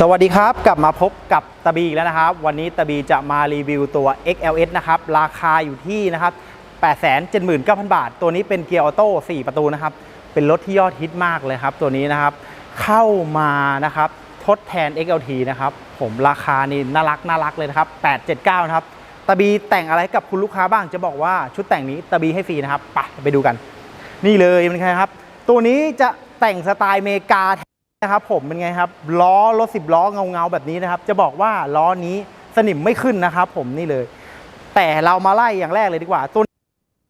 สวัสดีครับ กลับมาพบกับตะบีอีกแล้วนะครับ วันนี้ตะบีจะมารีวิวตัว XLS นะครับ ราคาอยู่ที่นะครับ 879,000 บาท ตัวนี้เป็นเกียร์ออโต้ 4 ประตูนะครับ เป็นรถที่ยอดฮิตมากเลยครับ ตัวนี้นะครับ เข้ามานะครับ ทดแทน XLT นะครับ ผมราคานี่น่ารักน่ารักเลยนะครับ 879 นะครับ ตะบีแต่งอะไรกับคุณลูกค้าบ้าง จะบอกว่าชุดแต่งนี้ตะบีให้ฟรีนะครับ ไปไปดูกัน นี่เลยเป็นไงครับ ตัวนี้จะแต่งสไตล์เมกา นะครับผมเป็นไงครับล้อรถสิบล้อเงาเงาๆแบบนี้นะครับ จะบอกว่าล้อนี้สนิมไม่ขึ้นนะครับผมนี่เลย แต่เรามาไล่อย่างแรกเลยดีกว่าตัวนี้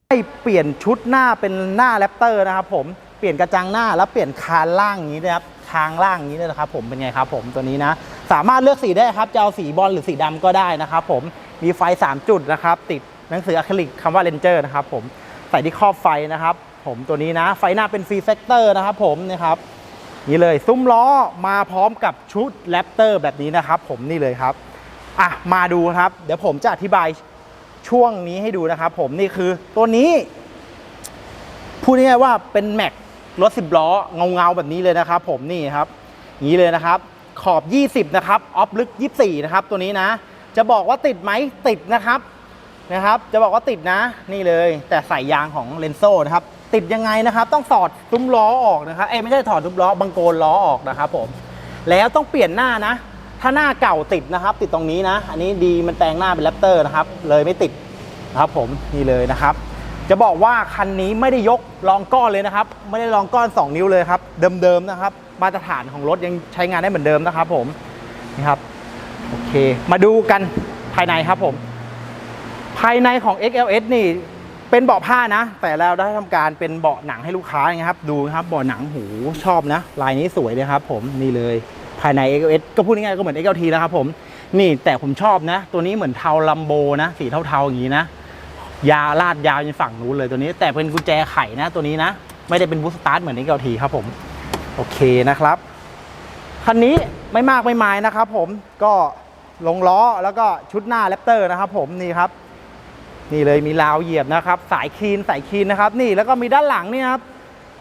ให้เปลี่ยนชุดหน้าเป็นหน้าแรปเตอร์นะครับผมเปลี่ยนกระจังหน้าแล้วเปลี่ยนคานล่างนี้นะครับทางล่างนี้นะครับ ผมเป็นไงครับ ผมตัวนี้นะ สามารถเลือกสีได้ครับจะเอาสีบอลหรือสีดำก็ได้นะครับ ผมมีไฟ 3 จุดนะครับ ติดหนังสืออะคริลิกคำว่าเรนเจอร์นะครับ ผมใส่ที่ครอบไฟนะครับ ผมตัวนี้นะ ไฟหน้าเป็นฟรีเซกเตอร์นะครับ ผมนะครับ นี่เลยซุ้มล้อมาพร้อมกับชุดแรปเตอร์แบบนี้นะครับ ผมนี่เลยครับอะมาดูครับ เดี๋ยวผมจะอธิบายช่วงนี้ให้ดูนะครับ ผมนี่คือตัวนี้พูดง่ายๆว่าเป็นแม็กรถ10ล้อเงาๆแบบนี้เลยนะครับ ผมนี่ครับนี้เลยนะครับ ขอบ 20 นะครับออฟลึก 24 นะครับ ตัวนี้นะ จะบอกว่าติดไหมติดนะครับ นะครับ จะบอกว่าติดนะนี่เลย แต่ใส่ยางของเลนโซนะครับ ติดยังไงนะครับ ต้องถอดซุ้มล้อออกนะครับเอ้ไม่ใช่ถอดซุ้มล้อบังโกนล้อออกนะครับผมแล้วต้องเปลี่ยนหน้านะ ถ้าหน้าเก่าติดนะครับ ติดตรงนี้นะ อันนี้ดีมันแปลงหน้าเป็นแรปเตอร์นะครับ เลยไม่ติดนะครับผมนี่เลยนะครับ จะบอกว่าคันนี้ไม่ได้ยกรองก้อนเลยนะครับ ไม่ได้รองก้อน 2 นิ้วเลยครับ เดิมๆนะครับ มาตรฐานของรถยังใช้งานได้เหมือนเดิมนะครับ ผมนี่ครับโอเค มาดูกันภายในครับผม ภายในของ XLS นี่เป็นเบาะผ้านะ แต่เราได้ทำการเป็นเบาะหนังให้ลูกค้านะครับ ดูครับเบาะหนังหูชอบนะ ลายนี้สวยเลยครับ ผมนี่เลยภายใน XLS ก็พูดง่ายๆก็เหมือน XLT แล้วครับผมนี่แต่ผมชอบนะ ตัวนี้เหมือนเทาลัมโบนะสีเทาๆอย่างนี้นะ ยาลาดยาวจนฝั่งนู้นเลยตัวนี้ แต่เป็นกุญแจไขนะตัวนี้นะ ไม่ได้เป็นบูสตาร์ทเหมือน XLT ครับผมโอเคนะครับคันนี้ไม่มากไม่มายนะครับผมก็ลงล้อแล้วก็ชุดหน้าแรปเตอร์นะครับผมนี่ครับ นี่เลยมีราวเหยียบนะครับ สายคลีนสายคลีนนะครับ นี่แล้วก็มีด้านหลังนี่ครับ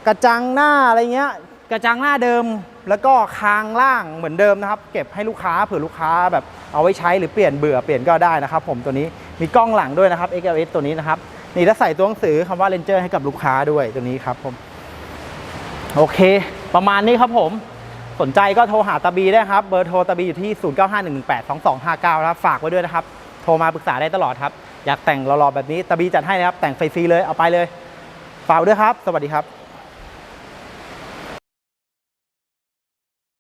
กระจังหน้าอะไรเงี้ย กระจังหน้าเดิม แล้วก็คางล่างเหมือนเดิมนะครับ เก็บให้ลูกค้าเผื่อลูกค้าแบบเอาไว้ใช้หรือเปลี่ยนเบื่อเปลี่ยนก็ได้นะครับ ผมตัวนี้มีกล้องหลังด้วยนะครับ XLS ตัวนี้นะครับนี่ถ้าใส่ตัวหนังสือคำว่า Ranger ให้กับลูกค้าด้วยตัวนี้ครับผมโอเค ประมาณนี้ครับผมสนใจก็โทรหาตาบีได้ครับ เบอร์โทรตาบีอยู่ที่ 0951182259 นะครับฝากไว้ด้วยนะครับ โทรมาปรึกษาได้ตลอดครับ อยากแต่งหล่อๆแบบนี้ตาบีจัดให้นะครับ แต่งฟรีๆเลย เอาไปเลยฝากไว้ด้วยครับ สวัสดีครับ